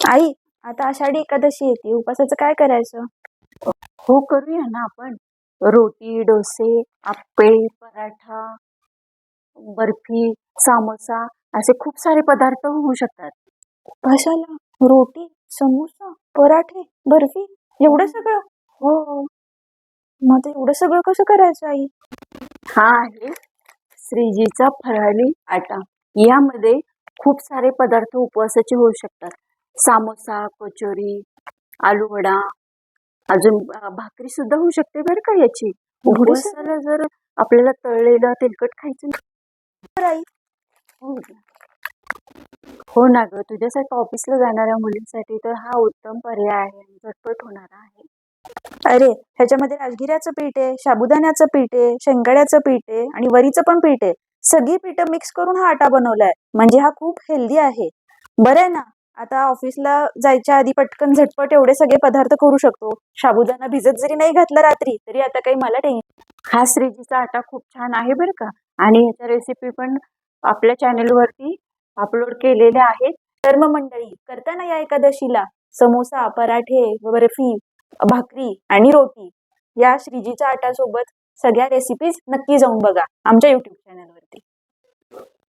आई आता आषाढी एकादशी येते. उपासाचं काय करायचं? हो करूया ना आपण. रोटी डोसे आप्पे पराठा बर्फी समोसा असे खूप सारे पदार्थ होऊ शकतात. उपासाला रोटी समोसा पराठे बर्फी एवढं सगळं? हो. मग ते एवढं सगळं कसं करायचं आई? हा आहे श्रीजीचा फराळी आटा. यामध्ये खूप सारे पदार्थ उपवासाचे होऊ शकतात. समोसा कचोरी आलू वडा अजून भाकरी सुद्धा होऊ शकते बरं का याची. एवढं उपवासाला जर आपल्याला तळलेलं तेलकट खायचं आई. हो ना. हो ना ग तुझ्यासारख्या ऑफिसला जाणाऱ्या मुलींसाठी तर हा उत्तम पर्याय आहे आणि झटपट होणारा आहे. अरे ह्याच्यामध्ये राजगिऱ्याचं पीठ आहे साबुदाण्याचं पीठ आहे शेंगाड्याचं पीठ आहे आणि वरीचं पण पीठ आहे. सगळी पीठं मिक्स करून हा आटा बनवलाय. म्हणजे हा खूप हेल्दी आहे. बरं आहे ना? आता ऑफिसला जायच्या आधी पटकन झटपट एवढे सगळे पदार्थ करू शकतो. साबुदाणा भिजत जरी नाही घातला रात्री तरी आता काही मला टेन्शन हा श्रीजीचा आटा खूप छान आहे बरं का. आणि ह्याच्या रेसिपी पण आपल्या चॅनलवरती अपलोड केलेल्या आहेत. तर मग मंडळी करताना या एकादशीला? समोसा पराठे बर्फी भाकरी आणि रोटी. या श्रीजीच्या आटासोबत सगळ्या रेसिपीज नक्की जाऊन बघा आमच्या युट्यूब चॅनलवरती